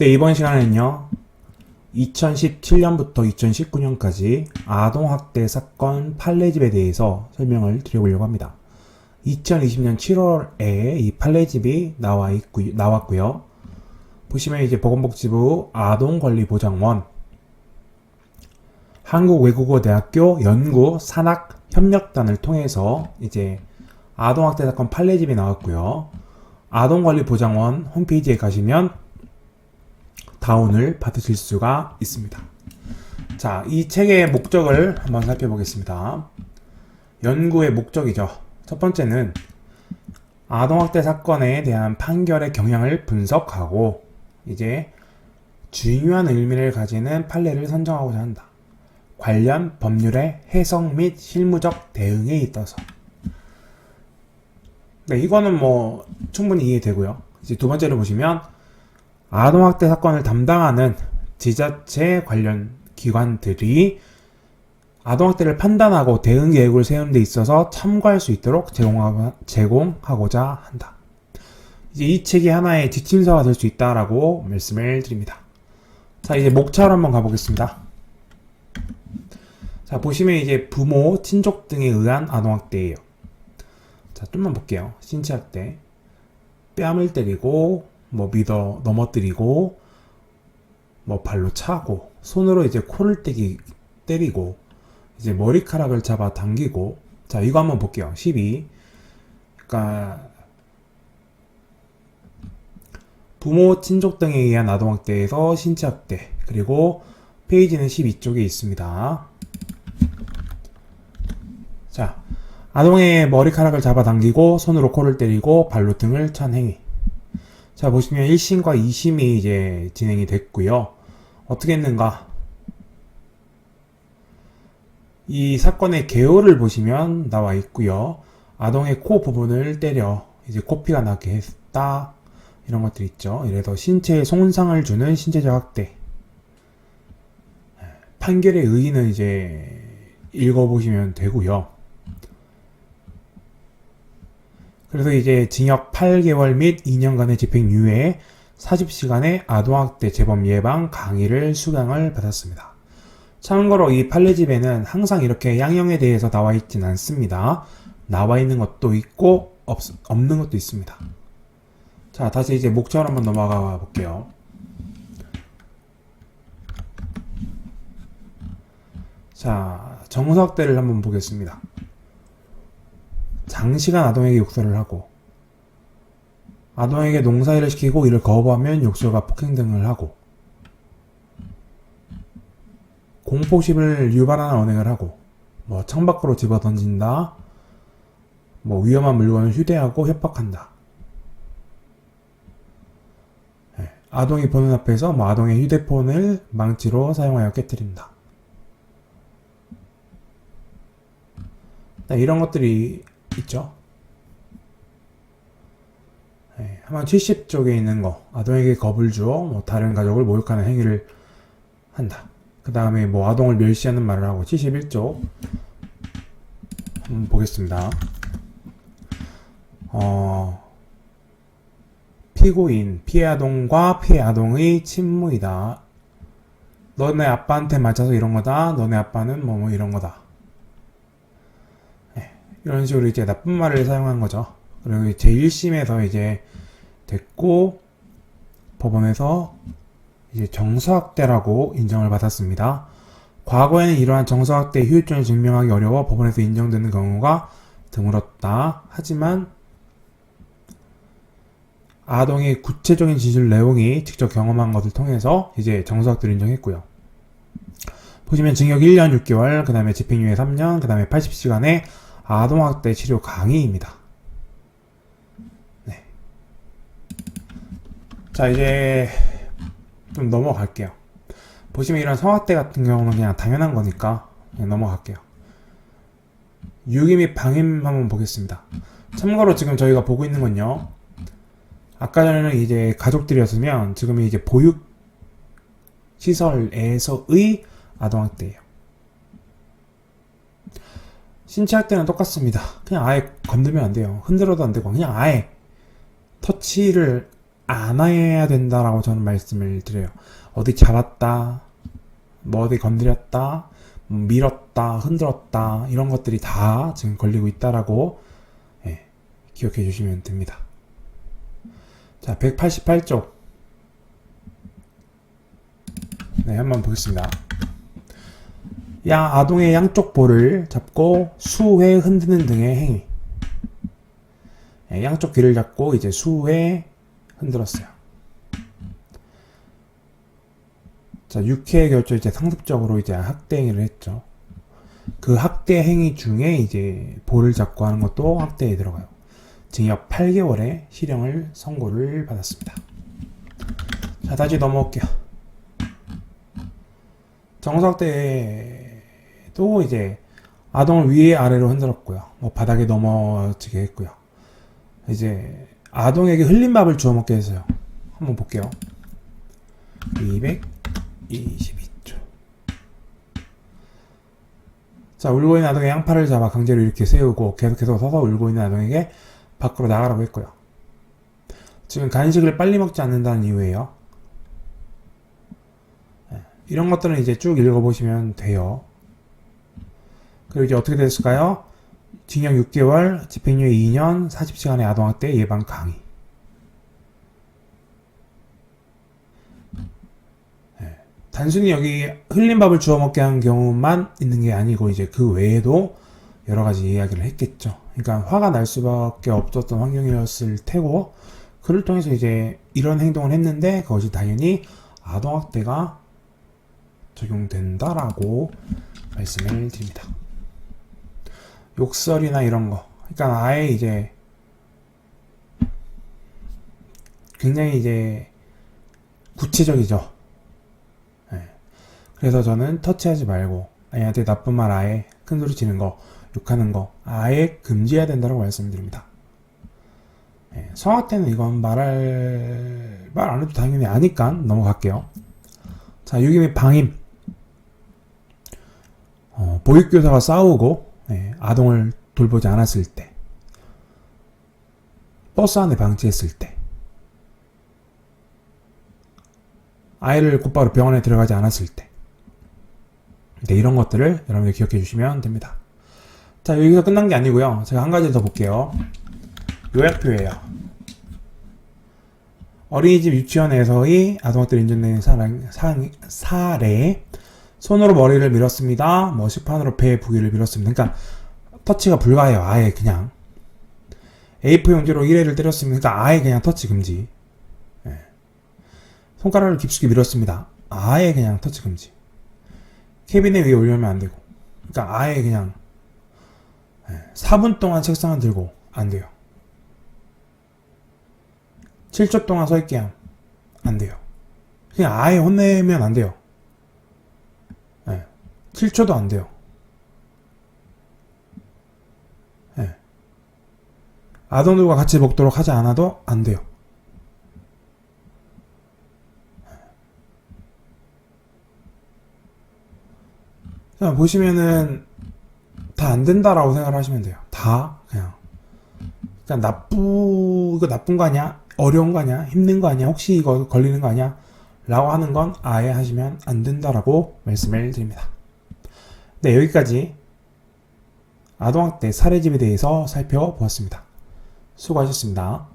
네, 이번 시간에는요. 2017년부터 2019년까지 아동학대 사건 판례집에 대해서 설명을 드려보려고 합니다. 2020년 7월에 이 판례집이 나와 있고, 나왔고요. 보시면 이제 보건복지부 아동권리보장원, 한국외국어대학교 연구 산학 협력단을 통해서 이제 아동학대 사건 판례집이 나왔고요. 아동권리보장원 홈페이지에 가시면 다운을 받으실 수가 있습니다. 자, 이 책의 목적을 한번 살펴보겠습니다. 연구의 목적이죠. 첫 번째는 아동학대 사건에 대한 판결의 경향을 분석하고 이제 중요한 의미를 가지는 판례를 선정하고자 한다. 관련 법률의 해석 및 실무적 대응에 있어서. 네, 이거는 뭐 충분히 이해되고요. 이제 두 번째로 보시면 아동학대 사건을 담당하는 지자체 관련 기관들이 아동학대를 판단하고 대응 계획을 세우는 데 있어서 참고할 수 있도록 제공하, 제공하고 자 한다. 이제 이 책이 하나의 지침서가 될 수 있다라고 말씀을 드립니다. 자, 이제 목차로 한번 가보겠습니다. 자, 보시면 이제 부모, 친족 등에 의한 아동학대예요. 자, 좀만 볼게요. 신체학대. 뺨을 때리고, 뭐 믿어 넘어뜨리고, 뭐 발로 차고, 손으로 이제 코를 떼기, 때리고, 이제 머리카락을 잡아 당기고, 자, 이거 한번 볼게요. 12. 그러니까, 부모, 친족 등에 의한 아동학대에서 신체학대, 그리고 페이지는 12쪽에 있습니다. 자, 아동의 머리카락을 잡아당기고 손으로 코를 때리고 발로 등을 찬 행위. 자, 보시면 1심과 2심이 이제 진행이 됐고요. 어떻게 했는가? 이 사건의 개요를 보시면 나와 있고요. 아동의 코 부분을 때려 이제 코피가 나게 했다. 이런 것들 있죠. 이래서 신체에 손상을 주는 신체적 학대. 판결의 의의는 이제 읽어보시면 되고요. 그래서 이제 징역 8개월 및 2년간의 집행유예 40시간의 아동학대 재범 예방 강의를 수강을 받았습니다. 참고로 이 판례집에는 항상 이렇게 양형에 대해서 나와 있진 않습니다. 나와 있는 것도 있고 없, 없는 것도 있습니다. 자, 다시 이제 목차로 한번 넘어가 볼게요. 자, 정서학대를 한번 보겠습니다. 장시간 아동에게 욕설을 하고 아동에게 농사일을 시키고 이를 거부하면 욕설과 폭행 등을 하고 공포심을 유발하는 언행을 하고 뭐 창밖으로 집어 던진다 뭐 위험한 물건을 휴대하고 협박한다. 예, 아동이 보는 앞에서 뭐 아동의 휴대폰을 망치로 사용하여 깨뜨린다. 네, 이런 것들이 있죠. 네, 한번 70쪽에 있는 거 아동에게 겁을 주어 뭐 다른 가족을 모욕하는 행위를 한다. 그 다음에 뭐 아동을 멸시하는 말을 하고 71쪽 한번 보겠습니다. 어, 피고인 피해 아동과 피해 아동의 친무이다. 너네 아빠한테 맞아서 이런 거다. 너네 아빠는 뭐, 뭐 이런 거다. 이런 식으로 이제 나쁜 말을 사용한 거죠. 그리고 제1심에서 이제 됐고, 법원에서 이제 정서학대라고 인정을 받았습니다. 과거에는 이러한 정서학대의 효율성을 증명하기 어려워 법원에서 인정되는 경우가 드물었다. 하지만 아동의 구체적인 진술 내용이 직접 경험한 것을 통해서 이제 정서학대를 인정했고요. 보시면 징역 1년 6개월, 그 다음에 집행유예 3년, 그 다음에 80시간의 아동학대 치료 강의입니다. 네. 자, 이제 좀 넘어갈게요. 보시면 이런 성학대 같은 경우는 그냥 당연한 거니까 그냥 넘어갈게요. 유기 및 방임 한번 보겠습니다. 참고로 지금 저희가 보고 있는 건요. 아까 전에는 이제 가족들이었으면 지금은 이제 보육 시설에서의 아동학대예요. 신체학대는 똑같습니다. 그냥 아예 건들면 안 돼요. 흔들어도 안 되고 그냥 아예 터치를 안 해야 된다라고 저는 말씀을 드려요. 어디 잡았다, 뭐 어디 건드렸다, 뭐 밀었다, 흔들었다 이런 것들이 다 지금 걸리고 있다라고 예, 기억해 주시면 됩니다. 자, 188쪽. 네, 한번 보겠습니다. 양 아동의 양쪽 볼을 잡고 수회 흔드는 등의 행위. 예, 양쪽 귀를 잡고 이제 수회 흔들었어요. 자, 6회 결조 이제 상습적으로 이제 학대 행위를 했죠. 그 학대 행위 중에 이제 볼을 잡고 하는 것도 학대에 들어가요. 징역 8개월의 실형을 선고를 받았습니다. 자, 다시 넘어올게요. 정석대도 이제 아동을 위에 아래로 흔들었고요. 뭐 바닥에 넘어지게 했고요. 이제 아동에게 흘린 밥을 주워 먹게 했어요. 한번 볼게요. 222초. 자, 울고 있는 아동의 양팔을 잡아 강제로 이렇게 세우고 계속해서 서서 울고 있는 아동에게 밖으로 나가라고 했고요. 지금 간식을 빨리 먹지 않는다는 이유예요. 네, 이런 것들은 이제 쭉 읽어보시면 돼요. 그리고 이제 어떻게 됐을까요? 징역 6개월, 집행유예 2년, 40시간의 아동학대 예방 강의. 네, 단순히 여기 흘린 밥을 주워 먹게 한 경우만 있는 게 아니고 이제 그 외에도 여러 가지 이야기를 했겠죠. 그러니까 화가 날 수밖에 없었던 환경이었을 테고 그를 통해서 이제 이런 행동을 했는데 그것이 당연히 아동학대가 적용된다라고 말씀을 드립니다. 욕설이나 이런 거. 그러니까 아예 이제 굉장히 이제 구체적이죠. 예. 그래서 저는 터치하지 말고 아이한테 나쁜 말 아예 큰 소리 치는 거, 욕하는 거 아예 금지해야 된다고 말씀드립니다. 예. 성학대는 이건 말할 말 안 해도 당연히 아니까 넘어갈게요. 자, 유기의 방임. 어, 보육교사가 싸우고 예, 아동을 돌보지 않았을 때, 버스 안에 방치했을 때, 아이를 곧바로 병원에 들어가지 않았을 때, 네, 이런 것들을 여러분들 기억해 주시면 됩니다. 자, 여기서 끝난 게 아니고요. 제가 한 가지 더 볼게요. 요약표예요. 어린이집 유치원에서의 아동학대로 인정된 사랑, 사, 사례, 손으로 머리를 밀었습니다. 뭐 식판으로 배 부위를 밀었습니다. 그러니까 터치가 불가해요. 아예 그냥 A4 용지로 1회를 때렸습니다. 그러니까 아예 그냥 터치 금지. 예. 손가락을 깊숙이 밀었습니다. 아예 그냥 터치 금지. 캐비넷 위에 올려면 안 되고. 그러니까 아예 그냥 예. 4분 동안 책상을 들고 안 돼요. 7초 동안 서 있게 안 돼요. 그냥 아예 혼내면 안 돼요. 7초도 안 돼요. 예. 아동들과 같이 먹도록 하지 않아도 안 돼요. 자, 보시면은 다 안 된다라고 생각을 하시면 돼요. 다 그냥. 그냥 나쁘 이거 나쁜 거 아니야? 어려운 거 아니야? 힘든 거 아니야? 혹시 이거 걸리는 거 아니야? 라고 하는 건 아예 하시면 안 된다라고 말씀을 드립니다. 네, 여기까지 아동학대 사례집에 대해서 살펴보았습니다. 수고하셨습니다.